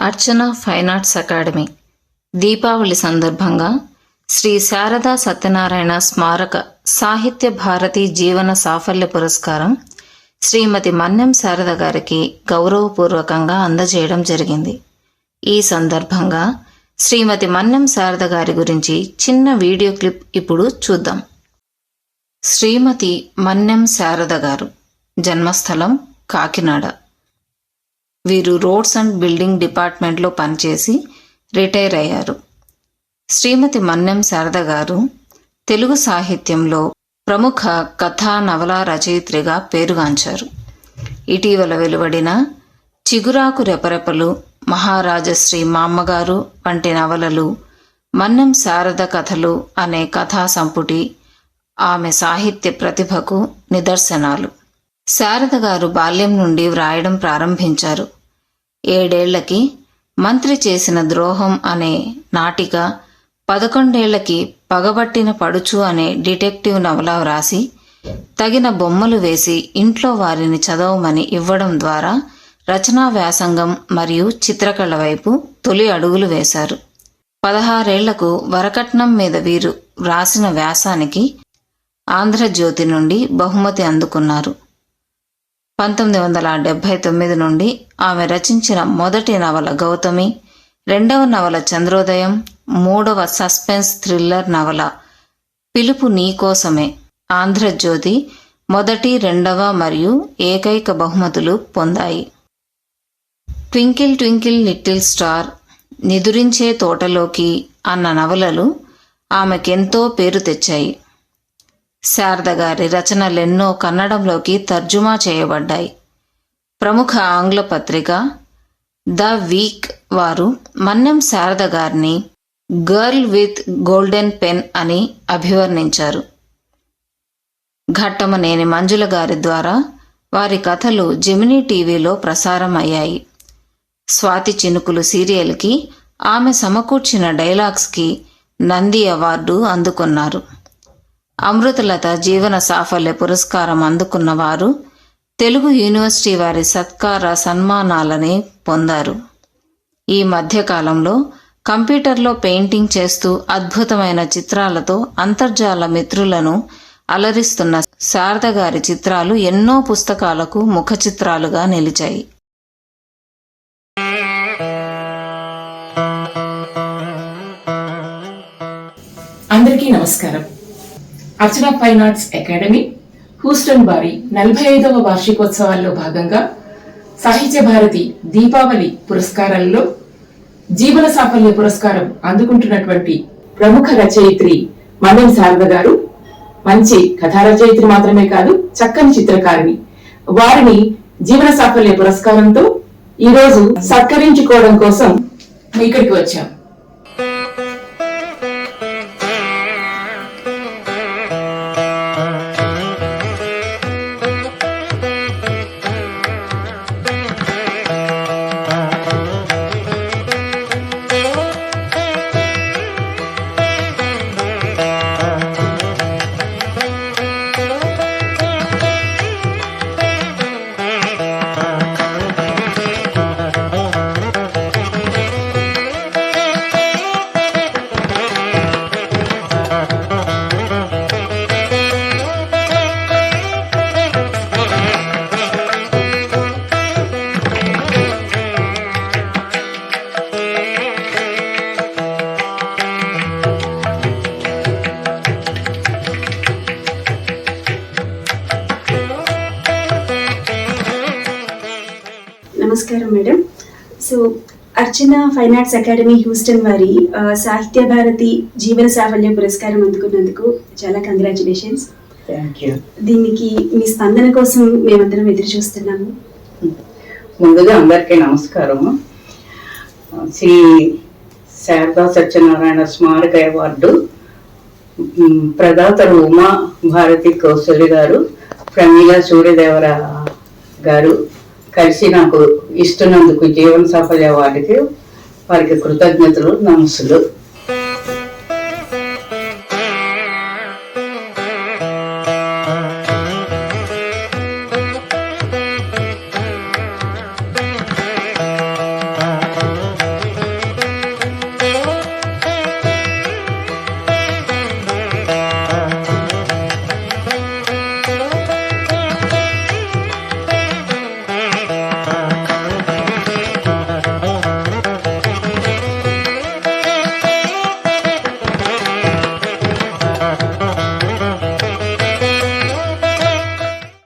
Archana fine arts academy. Deepavali సందర్భంగా శ్రీ శారదా సత్యనారాయణ స్మారక సాహిత్య భారతి జీవన సాఫల్య పురస్కారం శ్రీమతి మన్నెం శారద గారికి గౌరవపూర్వకంగా అందజేయడం జరిగింది. ఈ సందర్భంగా శ్రీమతి మన్నెం శారద గారి గురించి చిన్న వీడియో క్లిప్ ఇప్పుడు చూద్దాం. శ్రీమతి మన్నెం శారద గారు. జన్మస్థలం కాకినాడ. వీరు రోడ్స్ అండ్ బిల్డింగ్ డిపార్ట్మెంట్లో పనిచేసి రిటైర్ అయ్యారు. శ్రీమతి మన్నెం శారద గారు తెలుగు సాహిత్యంలో ప్రముఖ కథా నవలా రచయిత్రిగా పేరుగాంచారు. ఇటీవల వెలువడిన చిగురాకు రెపరెపలు మహారాజశ్రీ మా అమ్మగారు వంటి నవలలు మన్నెం శారద కథలు అనే కథా సంపుటి ఆమె సాహిత్య ప్రతిభకు నిదర్శనాలు. శారద గారు బాల్యం నుండి వ్రాయడం ప్రారంభించారు. ఏడేళ్ళకి మంత్రి చేసిన ద్రోహం అనే నాటిక పదకొండేళ్ళకి పగబట్టిన పడుచు అనే డిటెక్టివ్ నవల వ్రాసి తగిన బొమ్మలు వేసి ఇంట్లో వారిని చదవమని ఇవ్వడం ద్వారా రచనా వ్యాసంగం మరియు చిత్రకళ వైపు తొలి అడుగులు వేశారు. పదహారేళ్ళకు వరకట్నం మీద వీరు వ్రాసిన వ్యాసానికి ఆంధ్రజ్యోతి నుండి బహుమతి అందుకున్నారు. పంతొమ్మిది వందల డెబ్బై తొమ్మిది నుండి ఆమె రచించిన మొదటి నవల గౌతమి రెండవ నవల చంద్రోదయం మూడవ సస్పెన్స్ థ్రిల్లర్ నవల పిలుపు నీకోసమే ఆంధ్రజ్యోతి మొదటి రెండవ మరియు ఏకైక బహుమతులు పొందాయి. ట్వింకిల్ ట్వింకిల్ లిటిల్ స్టార్ నిదురించే తోటలోకి అన్న నవలలు ఆమెకెంతో పేరు తెచ్చాయి. శారద గారి రచనలెన్నో కన్నడంలోకి తర్జుమా చేయబడ్డాయి. ప్రముఖ ఆంగ్ల పత్రిక ద వీక్ వారు మన్నెం శారద గారిని గర్ల్ విత్ గోల్డెన్ పెన్ అని అభివర్ణించారు. ఘట్టమనేని మంజుల గారి ద్వారా వారి కథలు జెమినీ టీవీలో ప్రసారం అయ్యాయి స్వాతి చినుకులు సీరియల్కి ఆమె సమకూర్చిన డైలాగ్స్కి నంది అవార్డు అందుకున్నారు. అమృతలత జీవన సాఫల్య పురస్కారం అందుకున్న వారు తెలుగు యూనివర్సిటీ వారి సత్కార సన్మానాలని పొందారు. ఈ మధ్యకాలంలో కంప్యూటర్లో పెయింటింగ్ చేస్తూ అద్భుతమైన చిత్రాలతో అంతర్జాల మిత్రులను అలరిస్తున్న శారద గారి చిత్రాలు ఎన్నో పుస్తకాలకు ముఖ చిత్రాలుగా నిలిచాయి. అందరికీ నమస్కారం. Archana fine arts academy Houston వారి నలభై ఐదవ వార్షికోత్సవాల్లో భాగంగా సాహిత్య భారతి దీపావళి పురస్కారాల్లో జీవన సాఫల్య పురస్కారం అందుకుంటున్నటువంటి ప్రముఖ రచయిత్రి మదన్ శారద గారు. మంచి కథా రచయిత్రి మాత్రమే కాదు చక్కని చిత్రకారిణి. వారిని జీవన సాఫల్య పురస్కారంతో ఈరోజు సత్కరించుకోవడం కోసం ఇక్కడికి వచ్చాం. నమస్కారం madam. So Archana fine arts academy Houston వారి సాహిత్య భారతి జీవన సాఫల్య పురస్కారం అందుకున్నందుకు చాలా కంగ్రాచులేషన్స్. దీనికి మీ స్పందన కోసం మేమందరం ఎదురు చూస్తున్నాము. ముందుగా అందరికీ నమస్కారము. శ్రీ శారదా సత్యనారాయణ స్మారక అవార్డు ప్రదాతలు ఉమా భారతి కౌశల్య గారు ప్రమీల సూర్యదేవర గారు కలిసి నాకు ఇస్తున్నందుకు జీవన సాఫల్య వారికి వారికి కృతజ్ఞతలు నమస్సులు.